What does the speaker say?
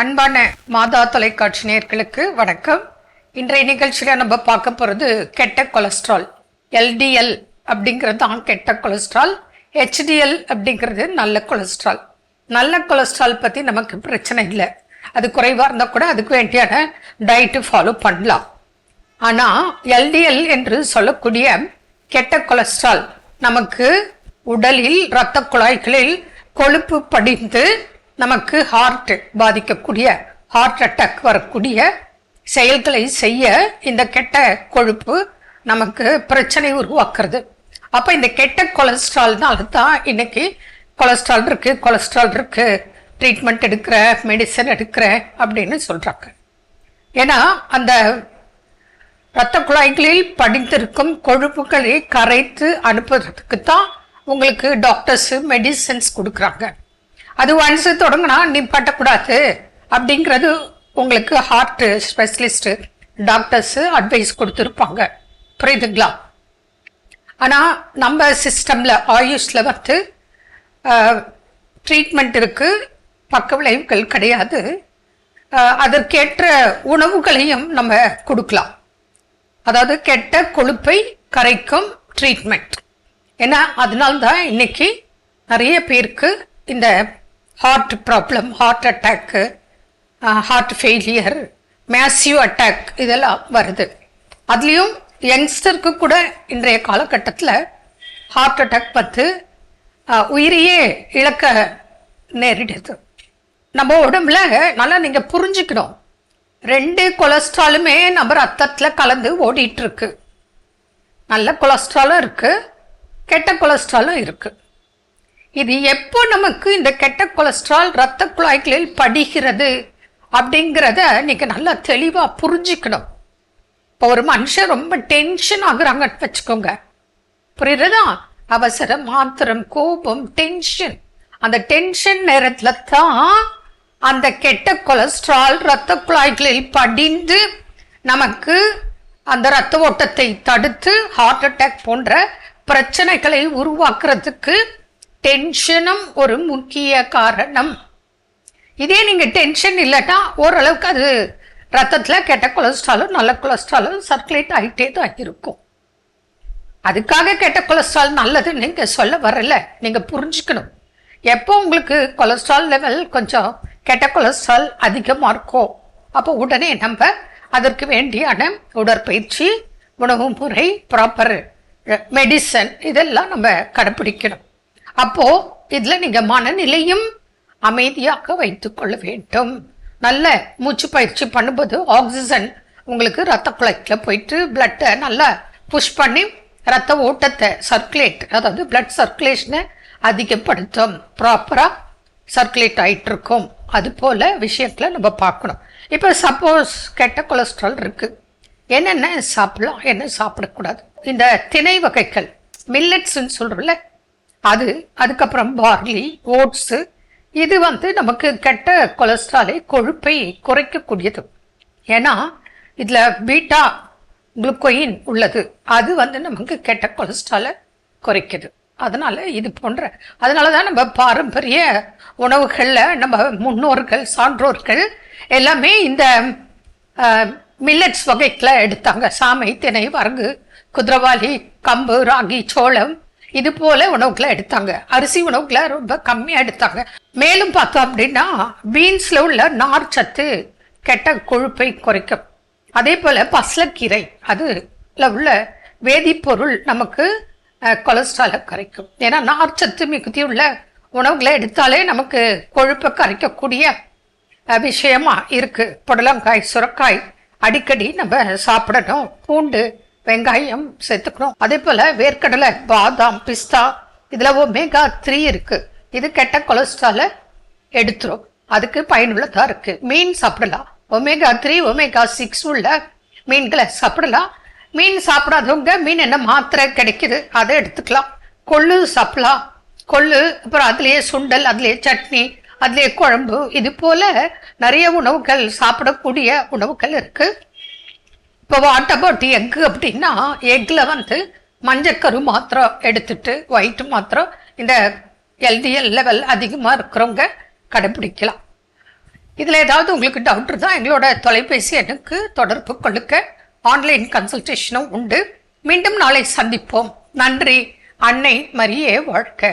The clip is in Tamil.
அன்பான மாதா தொலைக்காட்சி நேர்களுக்கு வணக்கம். இன்றைய நிகழ்ச்சியில நம்ம பார்க்க போறது கெட்ட கொலஸ்ட்ரால் எல்டிஎல் அப்படிங்கிறது தான் கெட்ட கொலஸ்ட்ரால் ஹெச்டிஎல் அப்படிங்கிறது நல்ல கொலஸ்ட்ரால். நல்ல கொலஸ்ட்ரால் பத்தி நமக்கு பிரச்சனை இல்லை. அது குறைவா இருந்தா கூட அதுக்கு வேண்டியான டயட்டு ஃபாலோ பண்ணலாம். ஆனா எல்டிஎல் என்று சொல்லக்கூடிய கெட்ட கொலஸ்ட்ரால் நமக்கு உடலில் இரத்த குழாய்களில் கொழுப்பு படிந்து நமக்கு ஹார்ட் பாதிக்கக்கூடிய ஹார்ட் அட்டாக் வரக்கூடிய செயல்களை செய்ய இந்த கெட்ட கொழுப்பு நமக்கு பிரச்சனை உருவாக்குறது. அப்போ இந்த கெட்ட கொலஸ்ட்ரால்னால தான் இன்னைக்கு கொலஸ்ட்ரால் இருக்கு கொலஸ்ட்ரால் இருக்கு. ட்ரீட்மெண்ட் எடுக்கிற மெடிசன் எடுக்கிற அப்படின்னு சொல்றாங்க. ஏன்னா அந்த இரத்த குழாய்களில் படிந்திருக்கும் கொழுப்புகளை கரைத்து அனுப்புறதுக்கு தான் உங்களுக்கு டாக்டர்ஸ் மெடிசன்ஸ் கொடுக்குறாங்க. அது ஒன்ஸ் தொடங்கினா நிப்பாட்டக்கூடாது. அப்படிங்கிறது உங்களுக்கு ஹார்ட் ஸ்பெஷலிஸ்ட்டு டாக்டர்ஸு அட்வைஸ் கொடுத்துருப்பாங்க. புரியுதுங்களா? ஆனால் நம்ம சிஸ்டமில் ஆயுஷில் வந்து ட்ரீட்மெண்ட் இருக்குது பக்க விளைவுகள் கிடையாது. அதற்கேற்ற உணவுகளையும் நம்ம கொடுக்கலாம். அதாவது கெட்ட கொழுப்பை கரைக்கும் ட்ரீட்மெண்ட் ஏன்னா அதனால்தான் இன்னைக்கு நிறைய பேருக்கு இந்த heart problem heart attack heart failure massive attack இதெல்லாம் வருது. அதுலேயும் யங்ஸ்டருக்கு கூட இன்றைய காலகட்டத்தில் ஹார்ட் அட்டாக் வந்து உயிரையே இழக்க நேரிடுது. நம்ம உடம்புல நல்லா நீங்கள் புரிஞ்சுக்கணும். ரெண்டு கொலஸ்ட்ராலுமே நம்ம ரத்தத்தில் கலந்து ஓடிட்டுருக்கு நல்ல கொலஸ்ட்ராலும் இருக்குது கெட்ட கொலஸ்ட்ராலும் இருக்குது இது எப்போ நமக்கு இந்த கெட்ட கொலஸ்ட்ரால் ரத்த குழாய்களில் படிகிறது அப்படிங்கிறத நீங்கள் நல்லா தெளிவாக புரிஞ்சுக்கணும். இப்போ ஒரு மனுஷன் ரொம்ப டென்ஷன் ஆகுறாங்கன்னு வச்சுக்கோங்க. புரியுறதா? அவசரம் மாத்திரம் கோபம் டென்ஷன். அந்த டென்ஷன் நேரத்தில் தான் அந்த கெட்ட கொலஸ்ட்ரால் ரத்த குழாய்களில் படிந்து நமக்கு அந்த ரத்த ஓட்டத்தை தடுத்து ஹார்ட் அட்டாக் போன்ற பிரச்சனைகளை உருவாக்குறதுக்கு டென்ஷனும் ஒரு முக்கிய காரணம். இதே நீங்க டென்ஷன் இல்லைன்னா ஓரளவுக்கு அது ரத்தத்தில் கெட்ட கொலஸ்ட்ராலும் நல்ல கொலஸ்ட்ராலும் சர்க்குலேட் ஆகிட்டே தான் இருக்கும். அதுக்காக கெட்ட கொலஸ்ட்ரால் நல்லது நீங்க சொல்ல வரல. நீங்க புரிஞ்சுக்கணும். எப்போ உங்களுக்கு கொலஸ்ட்ரால் லெவல் கொஞ்சம் கெட்ட கொலஸ்ட்ரால் அதிகமாக இருக்கோ அப்போ உடனே நம்ம அதற்கு வேண்டியான உடற்பயிற்சி உணவு முறை ப்ராப்பர் மெடிசன் இதெல்லாம் நம்ம கடைப்பிடிக்கணும். அப்போ இதுல நீங்க மனநிலையும் அமைதியாக வைத்துக்கொள்ள வேண்டும். நல்ல மூச்சு பயிற்சி பண்ணும்போது ஆக்சிஜன் உங்களுக்கு ரத்த குழாய்க்கில் போயிட்டு பிளட்டை நல்லா புஷ் பண்ணி ரத்த ஓட்டத்தை சர்க்குலேட் அதாவது பிளட் சர்க்குலேஷனை அதிகப்படுத்தும். ப்ராப்பராக சர்க்குலேட் ஆகிட்டு இருக்கும் அது போல விஷயத்தில் நம்ம பார்க்கணும். இப்போ சப்போஸ் கெட்ட கொலஸ்ட்ரால் இருக்குது என்னென்ன சாப்பிடலாம் என்ன சாப்பிடக்கூடாது? இந்த திணை வகைகள் மில்லட்ஸ்ன்னு சொல்கிறோம்ல அது அதுக்கப்புறம் பார்லி ஓட்ஸு இது வந்து நமக்கு கெட்ட கொலஸ்ட்ராலை கொழுப்பை குறைக்கக்கூடியது. ஏன்னா இதில் பீட்டா குளுக்கோயின் உள்ளது. அது வந்து நமக்கு கெட்ட கொலஸ்ட்ராலை குறைக்குது. அதனால இது போன்ற அதனால தான் நம்ம பாரம்பரிய உணவுகளில் நம்ம முன்னோர்கள் சான்றோர்கள் எல்லாமே இந்த மில்லட்ஸ் வகைகளை எடுத்தாங்க. சாமை திணை வரகு குதிரவாளி கம்பு ராகி சோளம் இது போல உணவுகளை எடுத்தாங்க. அரிசி உணவுகளை ரொம்ப கம்மியாக எடுத்தாங்க. மேலும் பார்த்தோம் அப்படின்னா பீன்ஸ்ல உள்ள நார் சத்து கெட்ட கொழுப்பை குறைக்கும். அதே போல பசலக்கீரை அதில் உள்ள வேதிப்பொருள் நமக்கு கொலஸ்ட்ராலை கரைக்கும் ஏன்னா நார்ச்சத்து மிகுதி உள்ள உணவுகளை எடுத்தாலே நமக்கு கொழுப்பை கரைக்கக்கூடிய விஷயமா இருக்கு. புடலங்காய் சுரக்காய் அடிக்கடி நம்ம சாப்பிடணும். பூண்டு வெங்காயம் சேர்த்துக்கணும். அதே போல வேர்க்கடலை பாதாம் பிஸ்தா இதுல ஒமேகா த்ரீ இருக்கு. இது கெட்ட கொலஸ்ட்ராலை எடுத்துரும். அதுக்கு பயனுள்ளதா இருக்கு. மீன் சாப்பிடலாம். ஒமேகா த்ரீ ஒமேகா சிக்ஸ் உள்ள மீன்களை சாப்பிடலாம். மீன் சாப்பிடாதவங்க மீன் என்ன மாத்திரை கிடைக்குது அதை எடுத்துக்கலாம். கொள்ளு சாப்பிடலாம். கொள்ளு அப்புறம் அதுலயே சுண்டல் அதுலயே சட்னி அதுலயே குழம்பு. இது போல நிறைய உணவுகள் சாப்பிடக்கூடிய உணவுகள் இருக்கு. இப்போ வாட் அபவுட் எக்கு அப்படின்னா எக்கில் வந்து மஞ்சக்கரு மாத்திரம் எடுத்துட்டு ஒயிட் மாத்திரம் இந்த எல்டிஎல் லெவல் அதிகமாக இருக்கிறவங்க கடைப்பிடிக்கலாம் இதில் ஏதாவது உங்களுக்கு டவுட் இருந்தால் எங்களோட தொலைபேசி எண்ணுக்கு தொடர்பு கொள்ளுக்க ஆன்லைன் கன்சல்டேஷனும் உண்டு. மீண்டும் நாளை சந்திப்போம். நன்றி. அன்னை மரியே வாழ்க்கை